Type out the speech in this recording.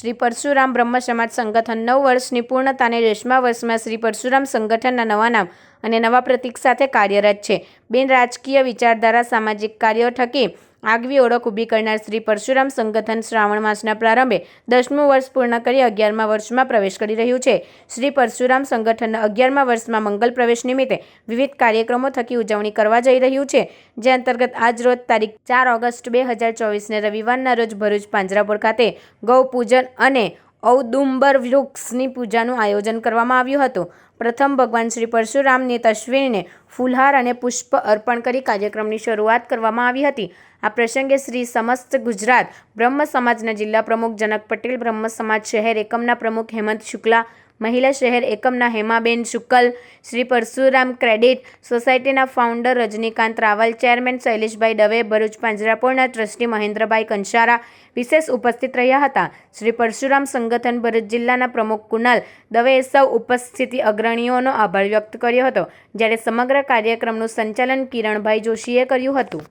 શ્રી પરશુરામ બ્રહ્મ સમાજ સંગઠન નવ વર્ષની પૂર્ણતાને રેશમા વર્ષમાં શ્રી પરશુરામ સંગઠનના નવા નામ અને નવા પ્રતીક સાથે કાર્યરત છે. બિન રાજકીય વિચારધારા, સામાજિક કાર્યો થકી આગવી ઓળખ ઊભી કરનાર શ્રી પરશુરામ સંગઠન શ્રાવણ માસના પ્રારંભે દસમું વર્ષ પૂર્ણ કરી અગિયારમા વર્ષમાં પ્રવેશ કરી રહ્યું છે. શ્રી પરશુરામ સંગઠનના અગિયારમા વર્ષમાં મંગલ પ્રવેશ નિમિત્તે વિવિધ કાર્યક્રમો થકી ઉજવણી કરવા જઈ રહ્યું છે. જે અંતર્ગત આજ રોજ તારીખ ચાર ઓગસ્ટ બે હજાર ચોવીસને રવિવારના રોજ ભરૂચ પાંજરાપુર ખાતે ગૌ પૂજન અને ઔદુંબર વૃક્ષની પૂજાનું આયોજન કરવામાં આવ્યું હતું. પ્રથમ ભગવાન શ્રી પરશુરામની તસવીરને ફૂલહાર અને પુષ્પ અર્પણ કરી કાર્યક્રમની શરૂઆત કરવામાં આવી હતી. આ પ્રસંગે શ્રી સમસ્ત ગુજરાત બ્રહ્મ સમાજના જિલ્લા પ્રમુખ જનક પટેલ, બ્રહ્મ સમાજ શહેર એકમના પ્રમુખ હેમંત શુક્લા મહિલા શહેર એકમના હેમાબેન શુક્લ શ્રી પરશુરામ ક્રેડિટ, સોસાયટીના ફાઉન્ડર રજનીકાંત રાવલ, ચેરમેન શૈલેષભાઈ દવે, ભરૂચ પાંજરાપોળના ટ્રસ્ટી મહેન્દ્રભાઈ કંસારા વિશેષ ઉપસ્થિત રહ્યા હતા. શ્રી પરશુરામ સંગઠન ભરૂચ જિલ્લાના પ્રમુખ કુનાલ દવેએ સૌ ઉપસ્થિતિ અગ્રણીઓનો આભાર વ્યક્ત કર્યો હતો, જ્યારે સમગ્ર કાર્યક્રમનું સંચાલન કિરણભાઈ જોશીએ કર્યું હતું.